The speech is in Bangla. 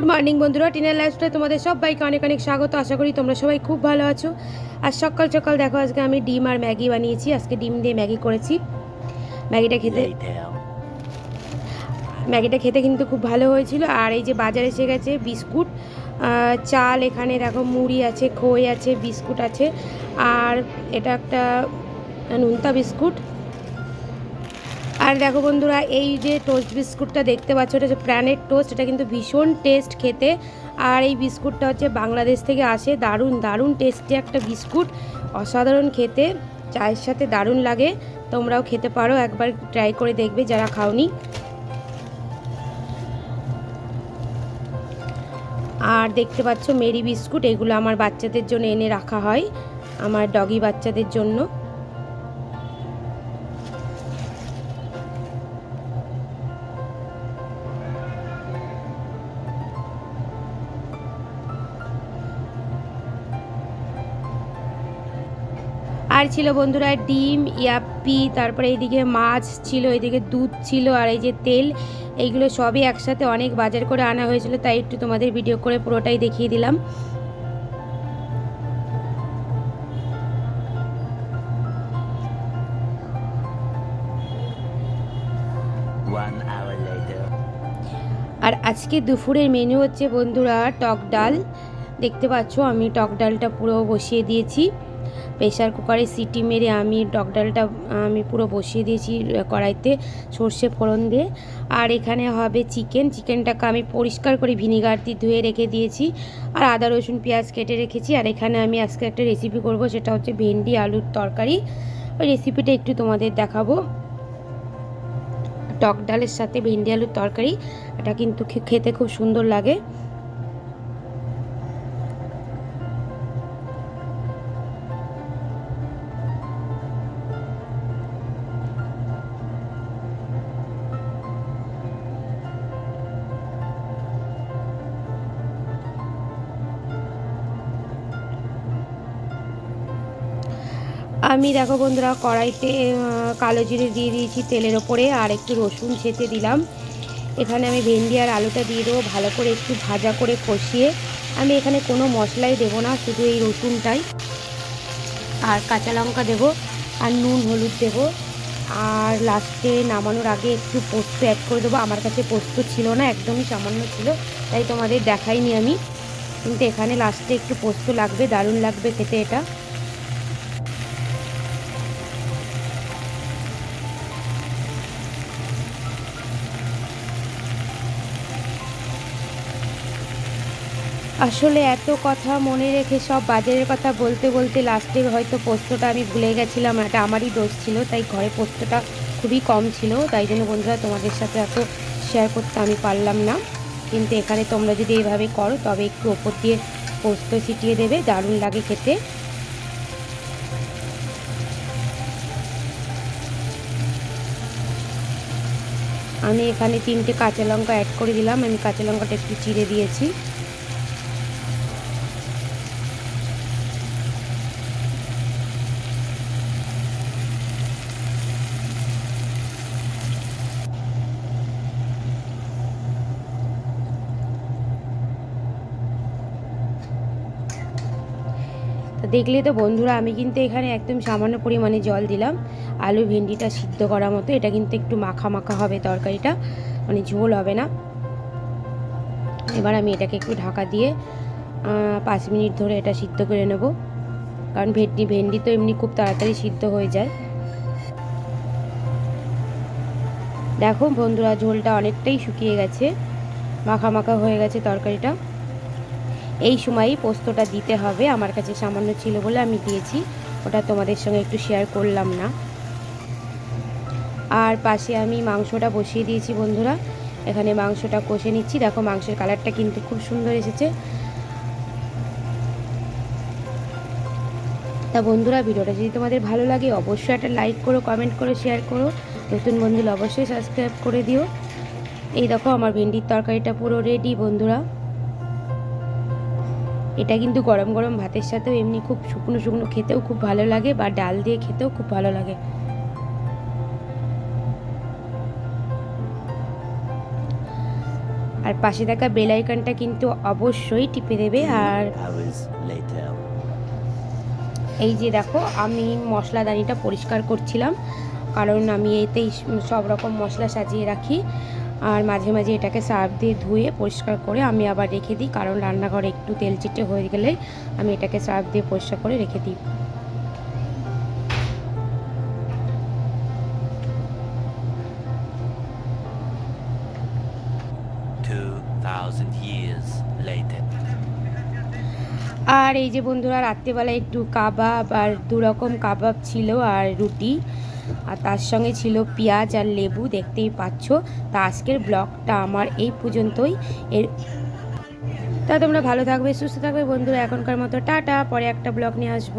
গুড মর্নিং বন্ধুরা টিনের লাইফস্টাইল তোমাদের সবাইকে অনেক অনেক স্বাগত। আশা করি তোমরা সবাই খুব ভালো আছো। আর সকাল সকাল দেখো আজকে আমি ডিম আর ম্যাগি বানিয়েছি। আজকে ডিম দিয়ে ম্যাগি করেছি। ম্যাগিটা খেতে ম্যাগিটা খেতে কিন্তু খুব ভালো হয়েছিল। আর এই যে বাজারে এসে গেছে বিস্কুট চাল এখানে দেখো মুড়ি আছে খই আছে বিস্কুট আছে। আর এটা একটা নুনতা বিস্কুট। আর দেখো বন্ধুরা, এই যে টোস্ট বিস্কুটটা দেখতে পাচ্ছ, এটা হচ্ছে প্রাণের টোস্ট এটা কিন্তু ভীষণ টেস্ট খেতে। আর এই বিস্কুটটা হচ্ছে বাংলাদেশ থেকে আসে, দারুণ দারুণ টেস্টি একটা বিস্কুট অসাধারণ খেতে, চায়ের সাথে দারুণ লাগে, তোমরাও খেতে পারো, একবার ট্রাই করে দেখবে যারা খাওনি। আর দেখতে পাচ্ছ মেরি বিস্কুট এগুলো আমার বাচ্চাদের জন্য এনে রাখা হয়, আমার ডগি বাচ্চাদের জন্য। আর ছিল বন্ধুরা ডিম ইয়াপ্পি তারপরে এইদিকে মাছ ছিল এইদিকে দুধ ছিল আর এই যে তেল এইগুলো সবই একসাথে অনেক বাজার করে আনা হয়েছিল তাই একটু তোমাদের ভিডিও করে পুরোটাই দেখিয়ে দিলাম. আর আজকে দুপুরের মেনু হচ্ছে বন্ধুরা টক ডাল। দেখতে পাচ্ছ আমি টক ডালটা পুরো বসিয়ে দিয়েছি। প্রেশার কুকারে সিটি মেরে আমি টক ডালটা আমি পুরো বসিয়ে দিয়েছি কড়াইতে সর্ষে ফোড়ন দিয়ে। আর এখানে হবে চিকেন। চিকেনটাকে আমি পরিষ্কার করে ভিনিগার দিয়ে ধুয়ে রেখে দিয়েছি। আর আদা, রসুন, পেঁয়াজ কেটে রেখেছি। আর এখানে আমি আজকে একটা রেসিপি করব, সেটা হচ্ছে ভেন্ডি আলুর তরকারি। ওই রেসিপিটা একটু তোমাদের দেখাবো। টক ডালের সাথে ভেন্ডি আলুর তরকারি, এটা কিন্তু খেতে খুব সুন্দর লাগে। আমি দেখো বন্ধুরা, কড়াইতে কালো জিরে দিয়ে দিয়েছি তেলের ওপরে আর একটু রসুন ছেঁচে দিলাম। এখানে আমি ভেন্ডি আর আলুটা দিয়ে দেবো ভালো করে একটু ভাজা করে কষিয়ে। আমি এখানে কোনো মশলাই দেবো না, শুধু এই রসুনটাই। আর কাঁচা লঙ্কা দেবো আর নুন, হলুদ দেবো। আর লাস্টে নামানোর আগে একটু পোস্ত অ্যাড করে দেবো। আমার কাছে পোস্ত ছিল না, একদমই সামান্য ছিল, তাই তোমাদের দেখাইনি আমি। কিন্তু এখানে লাস্টে একটু পোস্ত লাগবে, দারুণ লাগবে খেতে এটা। আসলে এত কথা মনে রেখে সব বাজারের কথা বলতে বলতে লাস্টে হয়তো পোস্তটা আমি ভুলে গেছিলাম এটা আমারই দোষ ছিল, তাই ঘরে পোস্তটা খুবই কম ছিল, তাই জন্য বন্ধুরা তোমাদের সাথে এত শেয়ার করতে আমি পারলাম না। কিন্তু এখানে তোমরা যদি এইভাবে করো, তবে একটু ওপর দিয়ে পোস্ত ছিটিয়ে দেবে, দারুণ লাগে খেতে। আমি এখানে তিনটে কাঁচা লঙ্কা অ্যাড করে দিলাম, আমি কাঁচা লঙ্কাটা একটু চিড়ে দিয়েছি। তো দেখলে তো বন্ধুরা, আমি কিন্তু এখানে একদম সামান্য পরিমাণে জল দিলাম। আলু ভেন্ডিটা সিদ্ধ করার মতো, এটা কিন্তু একটু মাখা মাখা হবে তরকারিটা মানে ঝোল হবে না। এবার আমি এটাকে একটু ঢাকা দিয়ে পাঁচ মিনিট ধরে এটা সিদ্ধ করে নেব। কারণ ভেন্ডি ভেন্ডি তো এমনি খুব তাড়াতাড়ি সিদ্ধ হয়ে যায়। দেখো বন্ধুরা, ঝোলটা অনেকটাই শুকিয়ে গেছে, মাখা মাখা হয়ে গেছে তরকারিটা। এই সময়ই পোস্তটা দিতে হবে। আমার কাছে সামান্য ছিল বলে আমি দিয়েছি। ওটা তোমাদের সঙ্গে একটু শেয়ার করলাম না। আর পাশে আমি মাংসটা বসিয়ে দিয়েছি বন্ধুরা। এখানে মাংসটা কষে নিচ্ছি। দেখো মাংসের কালারটা কিন্তু খুব সুন্দর এসেছে। তা বন্ধুরা, ভিডিওটা যদি তোমাদের ভালো লাগে, অবশ্যই একটা লাইক করো কমেন্ট করো শেয়ার করো। নতুন বন্ধুরা, অবশ্যই সাবস্ক্রাইব করে দিও। এই দেখো, আমার ভেন্ডির তরকারিটা পুরো রেডি বন্ধুরা। এটা কিন্তু গরম গরম ভাতের সাথেও এমনি খুব শুকনো শুকনো খেতেও খুব ভালো লাগে বা ডাল দিয়ে খেতেও খুব ভালো লাগে। আর পাশে থাকা বেল আইকনটা কিন্তু অবশ্যই টিপে দেবে আর এই যে দেখো আমি মশলাদানিটা পরিষ্কার করছিলাম কারণ আমি এতেই সব রকম মশলা সাজিয়ে রাখি। আর মাঝে মাঝে এটাকে সার্ফ দিয়ে ধুয়ে পরিষ্কার করে আমি আবার রেখে দিই কারণ রান্নাঘরে একটু তেল চিটে হয়ে গেলে আমি এটাকে সার্ফ দিয়ে পরিষ্কার করে রেখে দিই. আর এই যে বন্ধুরা রাত্রেবেলা একটু কাবাব আর দু রকম কাবাব ছিল আর রুটি আর তার সঙ্গে ছিল পেঁয়াজ আর লেবু, দেখতেই পাচ্ছ। তা আজকের ব্লগটা আমার এই পর্যন্তই। এর তা তোমরা ভালো থাকবে, সুস্থ থাকবে বন্ধুরা, এখনকার মতো টাটা, পরে একটা ব্লগ নিয়ে আসব।